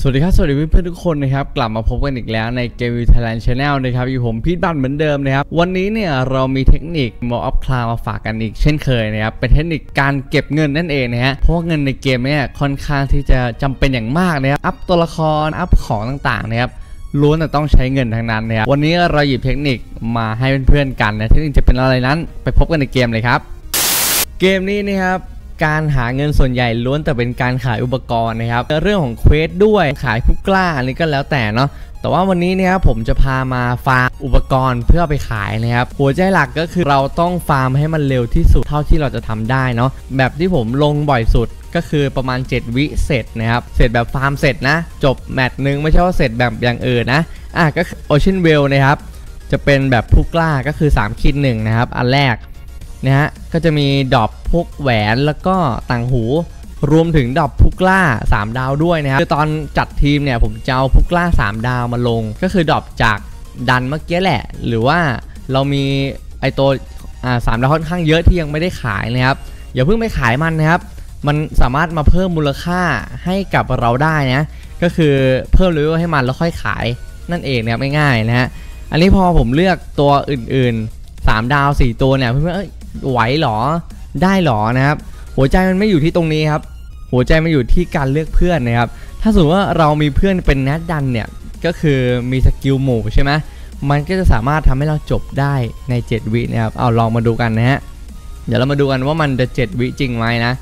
สวัสดีครับ สวัสดีเพื่อนๆทุกคนนะครับ กลับมาพบกันอีกแล้วในเกมวิวไทยแลนด์ชาแนลนะครับ อยู่ผมพีทบันเหมือนเดิมนะครับ วันนี้เนี่ยเรามีเทคนิคมออฟคลามาฝากกันอีกเช่นเคยนะครับ เป็นเทคนิคการเก็บเงินนั่นเองนะฮะเพราะว่าเงินในเกมเนี่ยค่อนข้างที่จะจำเป็นอย่างมากนะครับอัพตัวละครอัพของต่างๆนะครับล้วนแต่ต้องใช้เงินทั้งนั้นนะครับวันนี้เราหยิบเทคนิคมาให้เพื่อนๆกันนะเทคนิคจะเป็นอะไรนั้น ไปพบกันในเกมเลยครับ เกมนี้นะครับ การหาเงินส่วนใหญ่ล้วนแต่เป็นการขายอุปกรณ์นะครับเรื่องของเควสด้วยขายผู้กล้าอันนี้ก็แล้วแต่เนาะแต่ว่าวันนี้เนะครับผมจะพามาฟาร์มอุปกรณ์เพื่อไปขายนะครับหัวใจหลักก็คือเราต้องฟาร์มให้มันเร็วที่สุดเท่าที่เราจะทำได้เนาะแบบที่ผมลงบ่อยสุดก็คือประมาณ 7 วิเสร็จนะครับ เสร็จแบบฟาร์มเสร็จนะ จบแมตช์หนึ่งไม่ใช่ว่าเสร็จแบบอย่างอื่นนะอะก็โอเชียนเวลนะครับ จะเป็นแบบผู้กล้าก็คือ 3คิดหนึ่งนะครับ อันแรก นะฮะก็จะมีดอปพวกแหวนแล้วก็ต่างหูรวมถึงดอปพุกล่า 3 ดาวด้วยนะครับคือตอนจัดทีมเนี่ยผมจะเอาพุกล่า 3 ดาวมาลง ก็คือดอปจากดันเมื่อกี้แหละ หรือว่าเรามีไอตัวอ่าสามดาวค่อนข้างเยอะที่ยังไม่ได้ขายนะครับอย่าเพิ่งไปขายมันนะครับ มันสามารถมาเพิ่มมูลค่าให้กับเราได้นะก็คือเพิ่มเลเวลให้มันแล้วค่อยขายนั่นเองนะครับง่ายๆนะฮะอันนี้พอผมเลือกตัวอื่นๆ 3 ดาว 4 ตัวเนี่ยเพื่อนๆเอ้ย ไหวหรอได้หรอนะครับ หัวใจมันไม่อยู่ที่ตรงนี้ครับ หัวใจมันอยู่ที่การเลือกเพื่อนนะครับ ถ้าสมมติว่าเรามีเพื่อนเป็นแนดดันเนี่ยก็คือมีสกิลหมู่ใช่ไหมมันก็จะสามารถทำให้เราจบได้ใน 7 วินะครับเอาลองมาดูกันนะฮะเดี๋ยวเรามาดูกันว่ามันจะ 7 วิจริงไหมนะ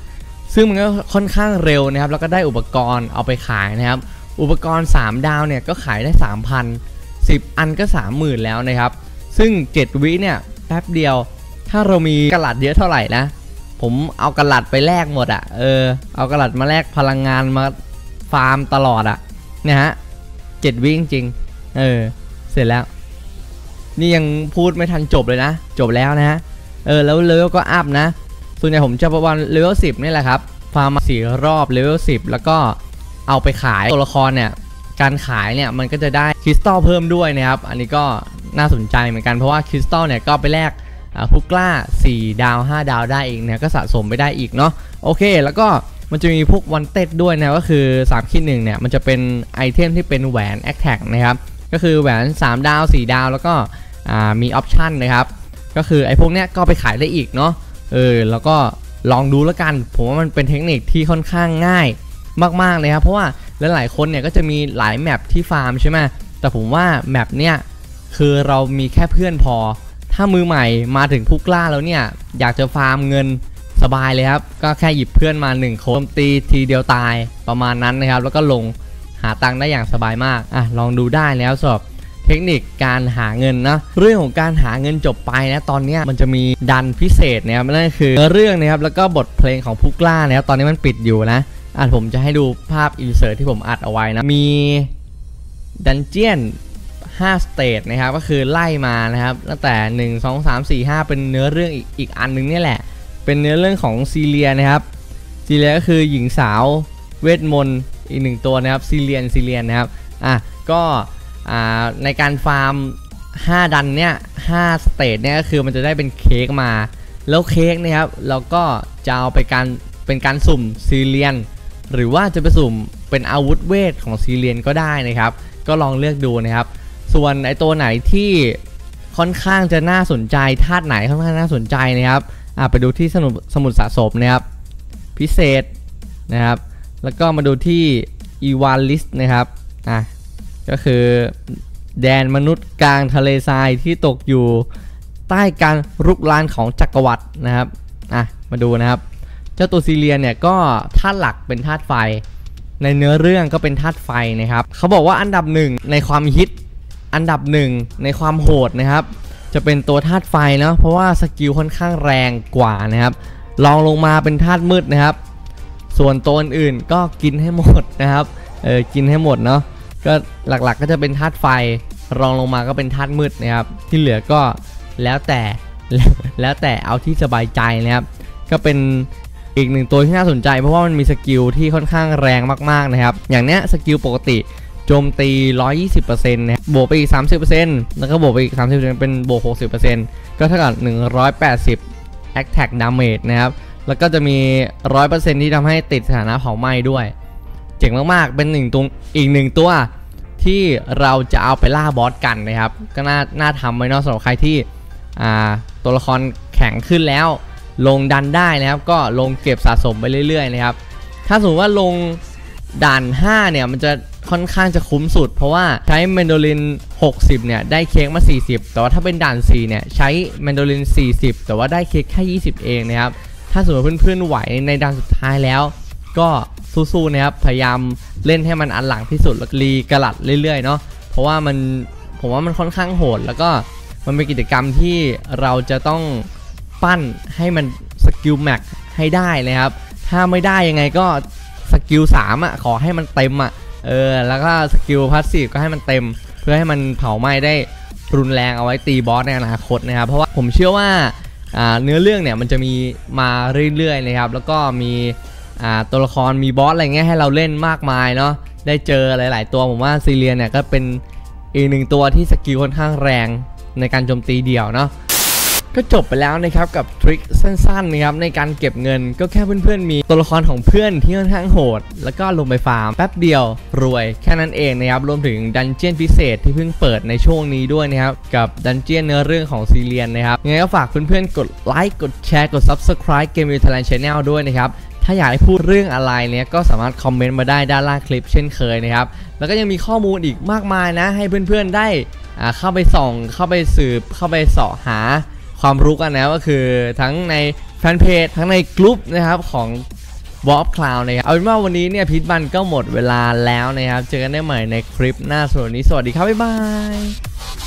ซึ่งมันก็ค่อนข้างเร็วนะครับ แล้วก็ได้อุปกรณ์เอาไปขายนะครับ อุปกรณ์ 3 ดาวเนี่ยก็ขายได้ 3,000 10 อันก็ 30,000 แล้วนะครับ ซึ่ง 7 วิเนี่ยแป๊บเดียว ถ้าเรามีกระลัดเยอะเท่าไหร่นะ ผมเอากระลัดไปแลกหมดอะ่ะ เออ เอากระลัดมาแลกพลังงานมาฟาร์มตลอดอะ่ะเนี่ยฮะเจ็ดวิ่งจริง เออ เสร็จแล้ว นี่ยังพูดไม่ทันจบเลยนะ จบแล้วนะฮะ เออ แล้วเลเวลก็อัพนะ ส่วนใหญ่ผมจะประมาณเลเวลสิบนี่แหละครับ ฟาร์มสี่รอบเลเวลสิบแล้วก็เอาไปขายตัวละครเนี่ย การขายเนี่ยมันก็จะได้คริสตัลเพิ่มด้วยนะครับ อันนี้ก็น่าสนใจเหมือนกันเพราะว่าคริสตัลเนี่ยก็ไปแลก ผู้กล้า 4 ดาว 5 ดาวได้อีกนะก็สะสมไปได้อีกเนาะโอเค แล้วก็มันจะมีพวกวันเต็ดด้วยนะก็คือ3คิดหนึ่งเนี่ยมันจะเป็นไอเทมที่เป็นแหวนแอคแท็กนะครับก็คือแหวน 3 ดาว 4 ดาวแล้วก็มีออปชันนะครับก็คือไอพวกเนี้ยก็ไปขายได้อีกเนาะเออแล้วก็ลองดูแล้วกัน ผมว่ามันเป็นเทคนิคที่ค่อนข้างง่ายมากๆเลยครับเพราะว่าหลายๆคนเนี่ยก็จะมีหลายแมปที่ฟาร์มใช่ไหมแต่ผมว่าแมปเนี้ยคือเรามีแค่เพื่อนพอ ถ้ามือใหม่มาถึงผู้กล้าแล้วเนี่ย อยากจะฟาร์มเงินสบายเลยครับ ก็แค่หยิบเพื่อนมา1คนตีทีเดียวตายประมาณนั้นนะครับ แล้วก็ลงหาตังค์ได้อย่างสบายมากอะลองดูได้แล้วสอบเทคนิคการหาเงินนะเรื่องของการหาเงินจบไปนะตอนนี้มันจะมีดันพิเศษนะครับนั่นคือเรื่องนะครับแล้วก็บทเพลงของผู้กล้านะครับตอนนี้มันปิดอยู่นะอะผมจะให้ดูภาพอินเสิร์ตที่ผมอัดเอาไว้นะมีดันเจียน 5 สเตจนะครับก็คือไล่มานะครับตั้งแต่ 1 2 3 4 5 เป็นเนื้อเรื่องอีกอีกอันนึงนี่แหละ เป็นเนื้อเรื่องของซีเรียนะครับซีเรียก็คือหญิงสาวเวทมนต์อีกหนึ่งตัวนะครับซีเรียนซีเรียนนะครับอะก็อ่าในการฟาร์ม 5 ดันเนี่ย5สเตจเนี่ยก็คือมันจะได้เป็นเค้กมา แล้วเค้กนะครับเราก็จะเอาไปการเป็นการสุ่มซีเรียน หรือว่าจะไปสุ่มเป็นอาวุธเวทของซีเรียนก็ได้นะครับ ก็ลองเลือกดูนะครับ ส่วนไอตัวไหนที่ค่อนข้างจะน่าสนใจธาตุไหนค่อนข้างน่าสนใจนะครับอ่าไปดูที่สมุดสมุดสะสมนะครับ พิเศษนะครับ แล้วก็มาดูที่อีวานลิสนะครับอะก็คือแดนมนุษย์กลางทะเลทรายที่ตกอยู่ใต้การรุกรานของจักรวรรดินะครับอะมาดูนะครับ เจ้าตัวซีเรียเนี่ยก็ธาตุหลักเป็นธาตุไฟ ในเนื้อเรื่องก็เป็นธาตุไฟนะครับเขาบอกว่าอันดับหนึ่งในความฮิต อันดับหนึ่งในความโหดนะครับ จะเป็นตัวธาตุไฟเนาะเพราะว่าสกิลค่อนข้างแรงกว่านะครับลองลงมาเป็นธาตุมืดนะครับ ส่วนตัวอื่นก็กินให้หมดนะครับเออกินให้หมดเนาะก็หลักๆก็จะเป็นธาตุไฟ รองลงมาก็เป็นธาตุมืดนะครับ ที่เหลือก็แล้วแต่แล้วแต่เอาที่สบายใจนะครับ ก็เป็นอีกหนึ่งตัวที่น่าสนใจเพราะว่ามันมีสกิลที่ค่อนข้างแรงมากๆนะครับ อย่างเนี้ยสกิลปกติ โจมตี 120%นะครับบวกไปอีก 30%แล้วก็บวกไปอีก 30%เป็นบวก 60%ก็เท่ากับ 180 Attack Damage นะครับ แล้วก็จะมี 100%ที่ทำให้ติดสถานะเผาไหม้ด้วย เจ๋งมาก ๆ เป็นหนึ่งตัวอีกหนึ่งตัวที่เราจะเอาไปล่าบอสกันนะครับ ก็น่าน่าทำไว้เนอะสำหรับใครที่ตัวละครแข็งขึ้นแล้ว ลงดันได้นะครับ ก็ลงเก็บสะสมไปเรื่อย ๆ นะครับ ถ้าสมมติว่าลงด่าน 5 เนี่ยมันจะ ค่อนข้างจะคุ้มสุด เพราะว่าใช้แมนโดลิน 60 เนี่ย ได้เค้กมา 40 แต่ว่าถ้าเป็นด่าน 4 เนี่ย ใช้แมนโดลิน 40 แต่ว่าได้เค้กแค่ 20 เองนะครับ ถ้าสมมติเพื่อนๆไหวในด่านสุดท้ายแล้ว ก็สู้ๆนะครับ พยายามเล่นให้มันอันหลังที่สุดแล้วรีกระลัดเรื่อยๆเนาะเพราะว่ามันผมว่ามันค่อนข้างโหด แล้วก็มันเป็นกิจกรรมที่เราจะต้องปั้นให้มันสกิลแม็กให้ได้นะครับ ถ้าไม่ได้ยังไงก็สกิล3อะขอให้มันเต็มอะ เออแล้วก็สกิลพาสซีฟก็ให้มันเต็ม เพื่อให้มันเผาไหม้ได้รุนแรงเอาไว้ตีบอสในอนาคตนะครับเพราะว่าผมเชื่อว่าเนื้อเรื่องเนี่ยมันจะมีมาเรื่อยๆนะครับแล้วก็มีตัวละครมีบอสอะไรเงี้ยให้เราเล่นมากมายเนาะได้เจอหลาย ๆ ตัวผมว่าซีเรียเนี่ยก็เป็นอีกหนึ่งตัวที่สกิลค่อนข้างแรงในการโจมตีเดี่ยวเนาะ ก็จบไปแล้วนะครับกับทริคสั้นๆนะครับในการเก็บเงิน ก็แค่เพื่อนๆ มีตัวละครของเพื่อนที่ค่อนข้างโหด แล้วก็ลงไปฟาร์มแป๊บเดียวรวยแค่นั้นเองนะครับรวมถึงดันเจียนพิเศษที่เพิ่งเปิดในช่วงนี้ด้วยนะครับกับดันเจียนเนื้อเรื่องของซีเรียนนะครับยังไงก็ฝากเพื่อนๆกดไลค์กดแชร์กด Subscribe เกมวิวไทยแลนด์ชาแนลด้วยนะครับถ้าอยากให้พูดเรื่องอะไรเนี่ยก็สามารถคอมเมนต์มาได้ด้านล่างคลิปเช่นเคยนะครับ แล้วก็ยังมีข้อมูลอีกมากมายนะ ให้เพื่อนๆได้เข้าไปส่องเข้าไปสืบเข้าไปสาะหา ความรู้กันนะก็คือทั้งในแฟนเพจทั้งในกลุ่มนะครับของ w a r p Cloud นะครับเอาเป็นว่าวันนี้เนี่ยพิทบันก็หมดเวลาแล้วนะครับ เจอกันได้ใหม่ในคลิปหน้าส่วนนี้ สวัสดีครับ บ๊ายบาย